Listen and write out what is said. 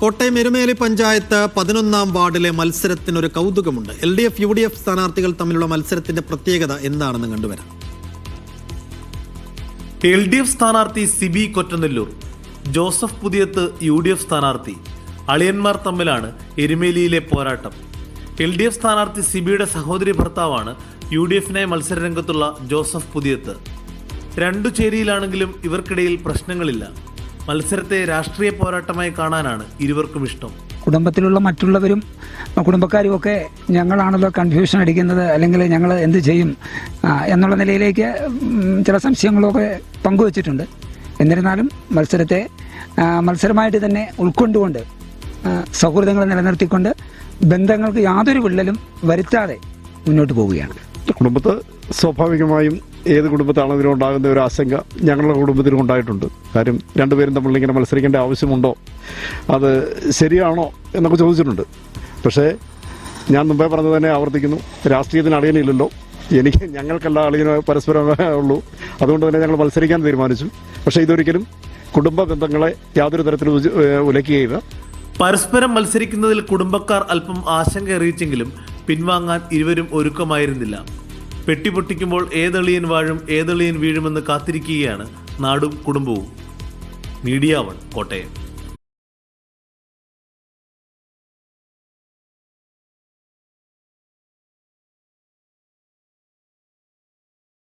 കോട്ടയം എരുമേലി പഞ്ചായത്ത് പതിനൊന്നാം വാർഡിലെ മത്സരത്തിന് ഒരു കൗതുകമുണ്ട്. L D F U D F സ്ഥാനാർത്ഥികൾ തമ്മിലുള്ള മത്സരത്തിന്റെ പ്രത്യേകത എന്താണെന്ന് കണ്ടുവരാം. എൽ ഡി എഫ് സ്ഥാനാർത്ഥി Siby Kottanellur Joseph Puthiyath U D F സ്ഥാനാർത്ഥി അളിയന്മാർ തമ്മിലാണ് എരുമേലിയിലെ പോരാട്ടം. എൽ ഡി എഫ് സ്ഥാനാർത്ഥി സിബിയുടെ സഹോദരി ഭർത്താവാണ് യു ഡി എഫിനായി മത്സരരംഗത്തുള്ള ജോസഫ് പുതിയത്ത്. രണ്ടു ചേരിയിലാണെങ്കിലും ഇവർക്കിടയിൽ പ്രശ്നങ്ങളില്ല. മത്സരത്തെ രാഷ്ട്രീയ പോരാട്ടമായി കാണാനാണ് ഇരുവർക്കും ഇഷ്ടം. കുടുംബത്തിലുള്ള മറ്റുള്ളവരും കുടുംബക്കാരും ഒക്കെ ഞങ്ങളാണല്ലോ കൺഫ്യൂഷൻ അടിക്കുന്നത് അല്ലെങ്കിൽ ഞങ്ങൾ എന്ത് ചെയ്യും എന്നുള്ള നിലയിലേക്ക് ചില സംശയങ്ങളൊക്കെ പങ്കുവച്ചിട്ടുണ്ട്. എന്നിരുന്നാലും മത്സരത്തെ മത്സരമായിട്ട് തന്നെ ഉൾക്കൊണ്ടുകൊണ്ട് സൗഹൃദങ്ങൾ നിലനിർത്തിക്കൊണ്ട് ബന്ധങ്ങൾക്ക് യാതൊരു വിള്ളലും വരുത്താതെ മുന്നോട്ട് പോവുകയാണ്. കുടുംബത്ത് സ്വാഭാവികമായും ഏത് കുടുംബത്താണെങ്കിലും ഉണ്ടാകുന്ന ഒരു ആശങ്ക ഞങ്ങളുടെ കുടുംബത്തിനും ഉണ്ടായിട്ടുണ്ട്. കാര്യം രണ്ടുപേരും തമ്മിൽ ഇങ്ങനെ മത്സരിക്കേണ്ട ആവശ്യമുണ്ടോ? അത് ശരിയാണോ എന്നൊക്കെ ചോദിച്ചിട്ടുണ്ട്. പക്ഷേ ഞാൻ മുമ്പേ പറഞ്ഞത് തന്നെ ആവർത്തിക്കുന്നു. രാഷ്ട്രീയത്തിന് അളിയനില്ലല്ലോ. എനിക്ക് ഞങ്ങൾക്കല്ല അളിയന് പരസ്പരം ഉള്ളൂ. അതുകൊണ്ട് തന്നെ ഞങ്ങൾ മത്സരിക്കാൻ തീരുമാനിച്ചു. പക്ഷേ ഇതൊരിക്കലും കുടുംബ ബന്ധങ്ങളെ യാതൊരു തരത്തിലും ഉലയ്ക്കുകയില്ല പരസ്പരം മത്സരിക്കുന്നതിൽ കുടുംബക്കാർ അല്പം ആശങ്ക അറിയിച്ചെങ്കിലും പിൻവാങ്ങാൻ ഇരുവരും ഒരുക്കമായിരുന്നില്ല. പെട്ടി പൊട്ടിക്കുമ്പോൾ ഏതെളിയൻ വാഴും ഏതെളിയൻ വീഴുമെന്ന് കാത്തിരിക്കുകയാണ് നാടും കുടുംബവും. Media one Kottayam.